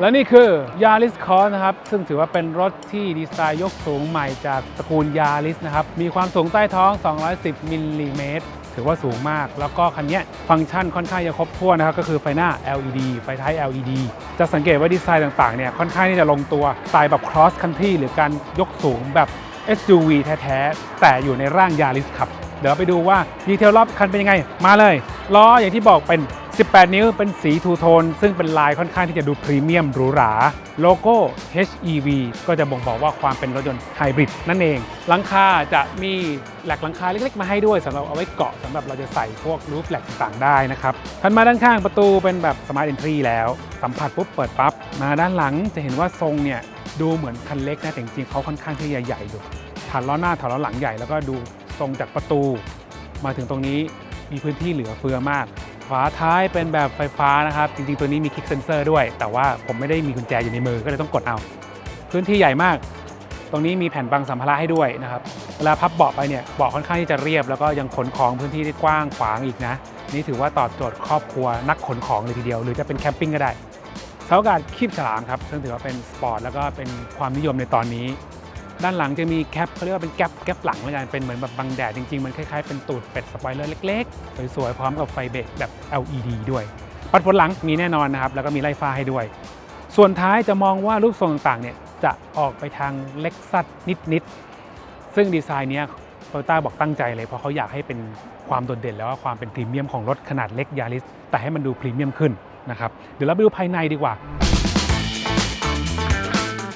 และนี่คือ Yaris Cross นะครับ ซึ่งถือว่าเป็นรถที่ดีไซน์ยกสูงใหม่จากตระกูล Yaris นะครับ มีความสูงใต้ท้อง 210 มิลลิเมตร ถือว่าสูงมาก แล้วก็คันนี้ฟังก์ชันค่อนข้างจะครบถ้วนนะครับ ก็คือไฟหน้า LED ไฟท้าย LED จะสังเกตว่าดีไซน์ต่างๆเนี่ยค่อนข้างที่จะลงตัวสไตล์แบบ cross country หรือการยกสูงแบบ SUV แท้ๆ แต่อยู่ในร่าง Yaris ครับ เดี๋ยวไปดูว่าดีเทลรอบคันเป็นยังไง มาเลย ล้ออย่างที่บอกเป็น 18 นิ้วเป็นสีทูโทน ซึ่งเป็นลายค่อนข้างที่จะดูพรีเมียมหรูหรา โลโก้ HEV ก็จะบ่งบอกว่าความเป็นรถยนต์ไฮบริดนั่นเอง หลังคาจะมีแหลกหลังคาเล็กๆ มาให้ด้วยสำหรับเอาไว้เกาะสำหรับเราจะใส่พวกรูฟแหลกต่างๆได้นะครับถัดมาด้านข้างประตูเป็นแบบสมาร์ท Entry แล้ว สัมผัสปุ๊บเปิดปั๊บมาด้านหลังจะเห็นว่าทรงเนี่ยดูเหมือนคันเล็กนะแต่จริงๆเขาค่อนข้างที่จะใหญ่อยู่ฐานล้อหน้าฐานล้อหลังใหญ่แล้วก็ดูทรงจากประตู มาถึงตรงนี้มีพื้นที่เหลือเฟือมาก ฝาท้ายเป็นแบบไฟฟ้านะครับ จริงๆ ตัวนี้มีคลิกเซนเซอร์ด้วย แต่ว่าผมไม่ได้มีกุญแจอยู่ในมือก็เลยต้องกดเอา พื้นที่ใหญ่มาก ตรงนี้มีแผ่นบังสัมภาระให้ด้วยนะครับ เวลาพับเบาะไปเนี่ยเบาะค่อนข้างที่จะเรียบ แล้วก็ยังขนของพื้นที่ได้กว้างขวางอีกนะ นี่ถือว่าตอบโจทย์ครอบครัวนักขนของเลยทีเดียว หรือจะเป็นแคมปิ้งก็ได้เสาอากาศคีบฉลามครับซึ่งถือว่าเป็นสปอร์ตแล้วก็เป็นความนิยมในตอนนี้ ด้านหลังจะมีแคปเขาเรียกว่าเป็นแก๊ปแก๊ปหลังแล้วกันเป็นเหมือนแบบบังแดดจริงๆ มันคล้ายๆเป็นตูดเป็ดสปอยเลอร์เล็กๆ สวยๆ พร้อมกับไฟเบรกแบบ LED ด้วยปัดผลหลังมีแน่นอนนะครับ แล้วก็มีไล่ฟ้าให้ด้วย ส่วนท้ายจะมองว่ารูปทรงต่างๆเนี่ยจะออกไปทางเล็กซัสนิดๆ ซึ่งดีไซน์เนี้ยโตโยต้าบอกตั้งใจเลย เพราะเขาอยากให้เป็นความโดดเด่นแล้วก็ความเป็นพรีเมียมของรถขนาดเล็กยาริสแต่ให้มันดูพรีเมียมขึ้นนะครับเดี๋ยวเราไปดูภายในดีกว่า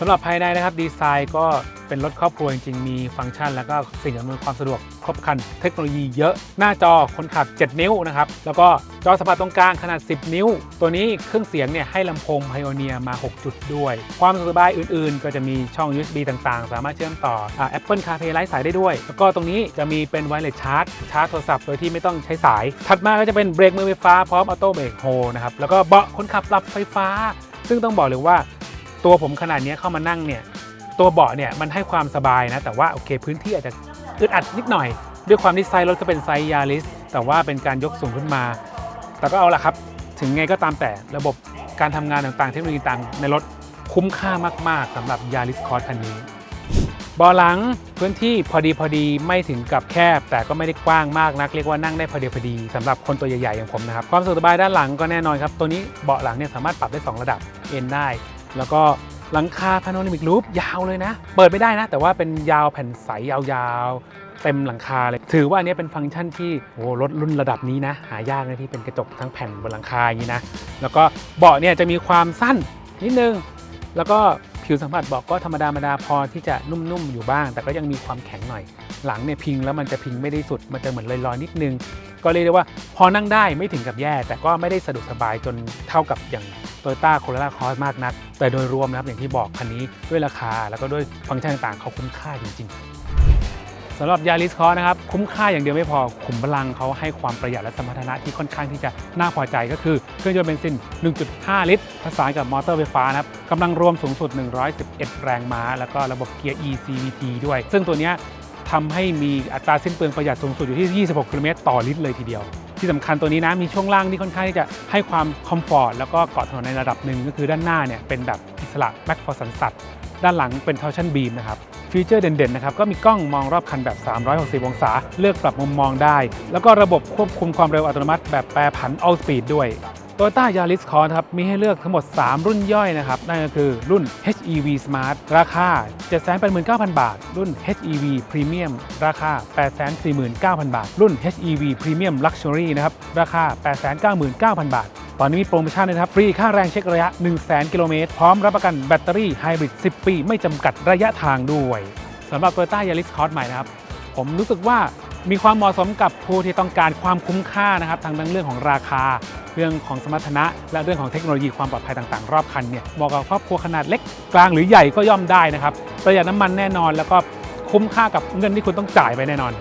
สำหรับภายในนะครับดีไซน์ก็ เป็นรถครอบครัวจริงๆ มีฟังก์ชัน แล้วก็สิ่งอำนวยความสะดวกครบครัน เทคโนโลยีเยอะ หน้าจอคนขับ 7 นิ้วนะครับ แล้วก็จอสัมผัสตรงกลางขนาด 10 นิ้ว ตัวนี้เครื่องเสียงเนี่ยให้ลำโพง Pioneer มา 6 จุดด้วย ความสบายอื่นๆ ก็จะมีช่อง USB ต่างๆ สามารถเชื่อมต่ออ Apple CarPlay ไร้สายได้ด้วย แล้วก็ตรงนี้จะมีเป็นไวเลสชาร์จชาร์จโทรศัพท์โดยที่ไม่ต้องใช้สาย ถัดมาก็จะเป็นเบรกมือไฟฟ้าพร้อมออโต้เบรกโฮนะครับแล้วก็เบาะคนขับปรับไฟฟ้า ซึ่งต้องบอกเลยว่าตัวผมขนาดนี้เข้ามานั่งเนี่ย ตัวเบาะเนี่ยมันให้ความสบายนะ แต่ว่าโอเคพื้นที่อาจจะอึดอัดนิดหน่อย ด้วยความที่ไซส์รถก็เป็นไซส์ยาริสแต่ว่าเป็นการยกสูงขึ้นมา แต่ก็เอาละครับ ถึงไงก็ตามแต่ระบบการทำงานต่างๆ เทคโนโลยีต่างในรถคุ้มค่ามากๆสำหรับยาริสคอร์สคันนี้เบาหลังพื้นที่พอดีพอดีไม่ถึงกับแคบ แต่ก็ไม่ได้กว้างมากนักเรียกว่านั่งได้พอดีพอดีสำหรับคนตัวใหญ่ๆอย่างผมนะครับความสะดวกสบายด้านหลังก็แน่นอนครับตัวนี้เบาะหลังเนี่ยสามารถปรับได้สองระดับเอ็นได้ แล้วก็ หลังคาพาโนรามิกรูฟยาวเลยนะ เปิดไม่ได้นะ แต่ว่าเป็นยาวแผ่นใสยาวๆ เต็มหลังคาเลย ถือว่าอันนี้เป็นฟังก์ชันที่โอ้รถรุ่นระดับนี้นะ หายากนะที่เป็นกระจกทั้งแผ่นบนหลังคาอย่างนี้นะ แล้วก็เบาะเนี่ยจะมีความสั้นนิดนึง แล้วก็ผิวสัมผัสเบาะก็ธรรมดาธรรมดาพอที่จะนุ่มๆอยู่บ้าง แต่ก็ยังมีความแข็งหน่อย หลังเนี่ยพิงแล้วมันจะพิงไม่ได้สุด มันจะเหมือนลอยๆนิดนึง ก็เรียกได้ว่าพอนั่งได้ไม่ถึงกับแย่ แต่ก็ไม่ได้สะดวกสบายจนเท่ากับอย่างโตโยต้าโคโรล่าคอสมากนัก แต่โดยรวมนะครับอย่างที่บอกคันนี้ด้วยราคา แล้วก็ด้วยฟังก์ชันต่างๆเขาคุ้มค่าจริงๆสำหรับยาริสคอสนะครับคุ้มค่าอย่างเดียวไม่พอขุมพลังเขาให้ความประหยัดและสมรรถนะที่ค่อนข้างที่จะน่าพอใจก็คือเครื่องยนต์เบนซิน 1.5 ลิตรผสานกับมอเตอร์ไฟฟ้านะครับกำลังรวมสูงสุด 111 แรงม้า แล้วก็ระบบเกียร์ eCVT ด้วย ซึ่งตัวเนี้ย ทำให้มีอัตราสิ้นเปลืองประหยัดสูงสุดอยู่ที่ 26 กิโลเมตรต่อลิตรเลยทีเดียว ที่สำคัญตัวนี้นะมีช่วงล่างที่ค่อนข้างที่จะให้ความคอมฟอร์ตแล้วก็เกาะถนนในระดับหนึ่งก็คือด้านหน้าเนี่ยเป็นแบบอิสระแม็กฟอร์สันสัตด้านหลังเป็นทอร์ชันบีมนะครับฟีเจอร์เด่นๆนะครับก็มีกล้องมองรอบคันแบบ 360 องศา เลือกปรับมุมมองได้ แล้วก็ระบบควบคุมความเร็วอัตโนมัติแบบแปรผัน all speed ด้วย Toyota Yaris Cross ครับมีให้เลือกทั้งหมด 3 รุ่นย่อยนะครับ นั่นก็คือรุ่น HEV Smart ราคา 789,000 บาท รุ่น HEV Premium ราคา 849,000 บาท รุ่น HEV Premium Luxury นะครับ ราคา 899,000 บาท ตอนนี้มีโปรโมชั่นนะครับ ฟรีค่าแรงเช็คระยะ 100,000 กิโลเมตร พร้อมรับประกันแบตเตอรี่ไฮบริด 10 ปี ไม่จำกัดระยะทางด้วยสำหรับ Toyota Yaris Cross ใหม่นะครับ ผมรู้สึกว่า มีความเหมาะสมกับผู้ที่ต้องการความคุ้มค่านะครับทั้งเรื่องของราคา เรื่องของสมรรถนะ และเรื่องของเทคโนโลยีความปลอดภัยต่างๆ รอบคันเนี่ยเหมาะกับครอบครัวขนาดเล็กกลางหรือใหญ่ก็ย่อมได้นะครับประหยัดน้ำมันแน่นอน แล้วก็คุ้มค่ากับเงินที่คุณต้องจ่ายไปแน่นอน